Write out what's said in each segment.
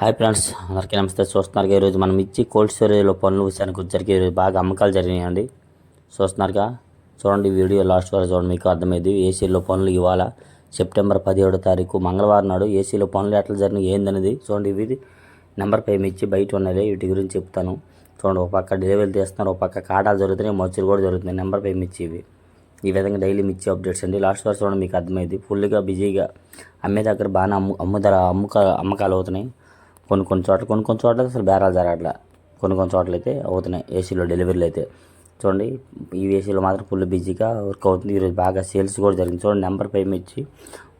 Hi friends అందరికీ నమస్తే. చూస్తున్నారు ఈరోజు మనం ఇచ్చి కోల్డ్ స్టోరేజ్లో పనులు విషయానికి వచ్చరికి ఈరోజు బాగా అమ్మకాలు జరిగినాయండి. చూస్తున్నారుగా చూడండి వీడియో లాస్ట్ వరకు చూడండి మీకు అర్థమైంది. ఏసీలో పనులు ఇవాళ సెప్టెంబర్ పదిహేడో తారీఖు మంగళవారం నాడు ఏసీలో పనులు ఎట్లా జరిగినాయి ఏందనేది చూడండి. ఇవి నెంబర్ పై ఇచ్చి బయట ఉన్నది వీటి గురించి చెప్తాను. చూడండి ఒక పక్క డెలివరీ తీస్తున్నారు ఒక పక్క కాటాలు జరుగుతున్నాయి మచ్చులు కూడా జరుగుతున్నాయి. నెంబర్ పై ఇచ్చి ఇవి. ఈ విధంగా డైలీ మిర్చి అప్డేట్స్ అండి. లాస్ట్ వరకు చూడండి మీకు అర్థమైంది. ఫుల్గా బిజీగా అమ్మే దగ్గర బాగానే అమ్ము అమ్ముదర అమ్ముక అమ్మకాలు అవుతున్నాయి. కొన్ని కొన్ని చోట్ల కొన్ని కొన్ని చోట్ల అసలు బేరాలు జరగట్లా. కొన్ని కొన్ని చోట్ల అయితే అవుతున్నాయి. ఏసీలో డెలివరీలు అయితే. చూడండి ఈ ఏసీలో మాత్రం ఫుల్ బిజీగా వర్క్ అవుతుంది. ఈరోజు బాగా సేల్స్ కూడా జరిగింది. చూడండి నెంబర్ పై ఇచ్చి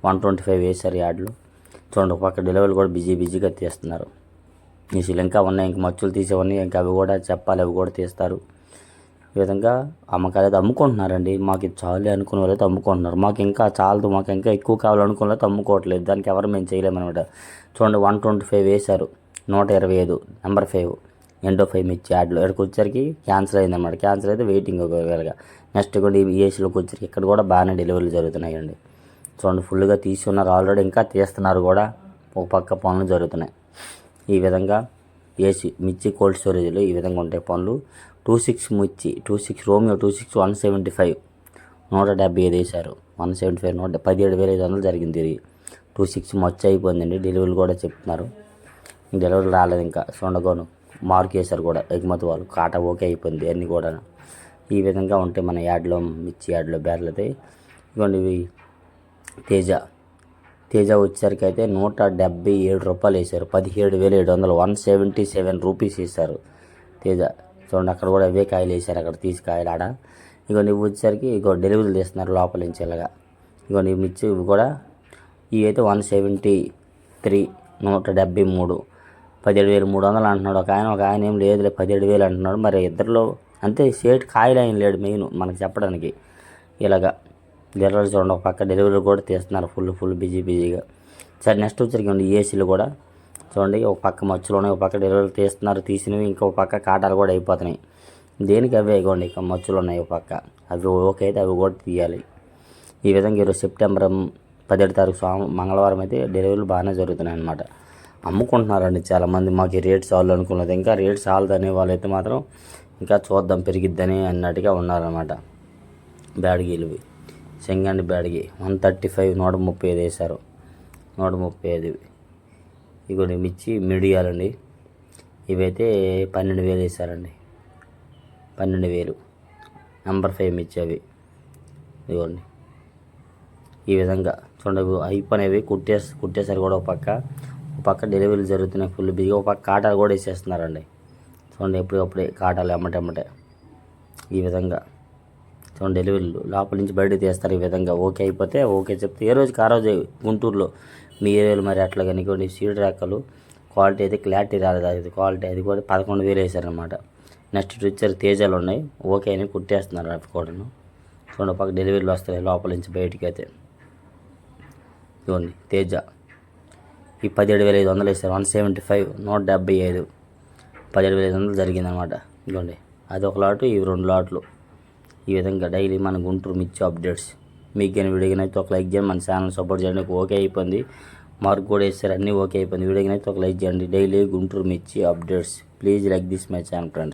వన్ ట్వంటీ ఫైవ్ వేసారు యాడ్లు. చూడండి ఒక పక్క డెలివరీలు కూడా బిజీ బిజీగా తీస్తున్నారు. ఏసీలు ఇంకా ఉన్నాయి ఇంకా మచ్చులు తీసేవన్నీ ఇంకా అవి కూడా చెప్పాలి అవి కూడా తీస్తారు. ఈ విధంగా అమ్మకాలు అయితే అమ్ముకుంటున్నారండి. మాకు ఇది చాలు అనుకున్న వాళ్ళు అయితే అమ్ముకుంటున్నారు. మాకు ఇంకా చాలదు మాకు ఇంకా ఎక్కువ కావాలనుకున్న అయితే అమ్ముకోవట్లేదు. దానికి ఎవరు మేము చేయలేమన్నమాట చూడండి వన్ ట్వంటీ ఫైవ్ వేశారు. నూట ఇరవై ఐదు నెంబర్ ఫైవ్. ఎండో ఫైవ్ మిర్చి యాడ్లో. ఇక్కడికి వచ్చేసరికి క్యాన్సిల్ అయిందన్నమాట క్యాన్సిల్ అయితే వెయిటింగ్ ఒకవేళగా. నెక్స్ట్ కూడా ఈ ఏసీలోకి వచ్చేసరికి ఇక్కడ కూడా బాగానే డెలివరీలు జరుగుతున్నాయండి. చూడండి ఫుల్గా తీసుకున్నారు ఆల్రెడీ. ఇంకా తీస్తున్నారు కూడా. ఒక పక్క పనులు జరుగుతున్నాయి. ఈ విధంగా ఏసీ మిర్చి కోల్డ్ స్టోరేజ్లో ఈ విధంగా ఉంటాయి పనులు. టూ సిక్స్ మిర్చి two six Romeo two six one seventy five నూట డెబ్బై ఐదు వేశారు. వన్ సెవెంటీ ఫైవ్ నూట పదిహేడు వేల ఐదు వందలు జరిగింది ఇది. టూ సిక్స్ మచ్చ అయిపోయిందండి. డెలివరీ కూడా చెప్తున్నారు. డెలివరీ రాలేదు ఇంకా. సొండగోను మార్క్ వేశారు కూడా. ఎగుమతి వాళ్ళు కాట ఓకే అయిపోయింది అన్నీ కూడా ఈ విధంగా ఉంటాయి మన యాడ్లో మిర్చి యాడ్లో బ్యార్లు అయితే ఇవ్వండి ఇవి. తేజ. తేజ వచ్చేసరికి అయితే నూట డెబ్బై ఏడు రూపాయలు వేశారు. పదిహేడు వేల ఏడు వందలు వన్ సెవెంటీ సెవెన్ రూపీస్ వేశారు తేజ. చూడండి అక్కడ కూడా అవే కాయలు వేశారు అక్కడ తీసి కాయలు ఆడ. ఇగో నువ్వు వచ్చేసరికి ఇగో డెలివరీలు తీస్తున్నారు లోపల నుంచి ఇలాగా. ఇగో నీ మిర్చి ఇవి కూడా ఇవి అయితే వన్ సెవెంటీ త్రీ నూట డెబ్బై మూడు. పదిహేడు వేలు మూడు వందలు అంటున్నాడు ఒక ఆయన. ఒక ఆయన ఏం లేదులే పదిహేడు వేలు అంటున్నాడు. మరి ఇద్దరిలో అంతే షేట్ కాయలు ఆయన లేడు మెయిన్ మనకు చెప్పడానికి. ఇలాగా డెలివరీ చూడండి ఒక పక్క డెలివరీ కూడా తీస్తున్నారు ఫుల్ ఫుల్ బిజీ బిజీగా. సరే నెక్స్ట్ వచ్చరికి ఏసీలు కూడా చూడండి ఒక పక్క మచ్చులు ఉన్నాయి ఒక పక్క డెలివరీ తీస్తున్నారు తీసినవి ఇంకో పక్క కాటాలు కూడా అయిపోతున్నాయి. దేనికి అవే ఇవ్వండి ఇక మచ్చులు ఉన్నాయి ఒక పక్క. అవి ఓకే అయితే అవి కూడా తీయాలి. ఈ విధంగా ఈరోజు సెప్టెంబర్ పదిహేడు తారీఖు సోమ మంగళవారం అయితే డెలివరీలు బాగానే జరుగుతున్నాయి అన్నమాట. అమ్ముకుంటున్నారండి చాలామంది మాకు ఈ రేట్ చాలు అనుకున్నది. ఇంకా రేట్ చాలదని వాళ్ళైతే మాత్రం ఇంకా చూద్దాం పెరిగిద్దని అన్నట్టుగా ఉన్నారనమాట బ్యాడ్గీలు సెంగండి బ్యాడ్గి. వన్ థర్టీ ఫైవ్ నూట ముప్పై ఐదు వేశారు. నూట ముప్పై ఐదు ఇగోండి మిర్చి మిడియాలండి. ఇవైతే పన్నెండు వేలు వేసారండి పన్నెండు వేలు. నెంబర్ ఫైవ్ మిర్చి అవి ఇదిగోండి. ఈ విధంగా చూడండి ఇవి అయిపోయినవి కుట్టేసి కుట్టేసారు కూడా ఒక పక్క. ఒక పక్క డెలివరీలు జరుగుతున్నాయి ఫుల్ బిజీగా ఒక పక్క కాటాలు కూడా వేసేస్తున్నారండి. చూడండి ఎప్పుడప్పుడే కాటాలు ఎమ్మటెమ్మటే ఈ విధంగా చూడండి డెలివరీలు లోపల నుంచి బయట తీస్తారు ఈ విధంగా. ఓకే అయిపోతే ఓకే చెప్తే ఏ రోజుకి ఆ రోజు గుంటూరులో మీ ఏరియాలో మరి అట్లా కనుకోండి సీడ్ రెక్కలు క్వాలిటీ అయితే క్లారిటీ రాలేదు. అది క్వాలిటీ అది కూడా పదకొండు వేలు వేసారనమాట నెక్స్ట్ వచ్చారు తేజాలు ఉన్నాయి. ఓకే అని కుట్టేస్తున్నారు అవి కూడాను. చూడండి పక్క డెలివరీలు వస్తాయి లోపల నుంచి బయటికి అయితే. చూడండి తేజ. ఈ పదిహేడు వేల ఐదు వందలు వేసారు వన్ సెవెంటీ ఫైవ్ నూట డెబ్బై ఐదు. పదిహేడు వేల ఐదు వందలు జరిగిందనమాట ఇదిగోండి అది ఒక లాటు ఇవి రెండు లాట్లు. ఈ విధంగా డైలీ మన గుంటూరు మిర్చి అప్డేట్స్. మీకు కానీ వీడియో అయితే ఒక లైక్ చేయండి. మన ఛానల్ సపోర్ట్ చేయండి ఓకే అయిపోయింది. మార్క్ కూడా వేస్తారు అన్నీ ఓకే అయిపోయింది. వీడియో అయితే ఒక లైక్ చేయండి. డైలీ గుంటూరు మిర్చి updates. Please like this my channel friends.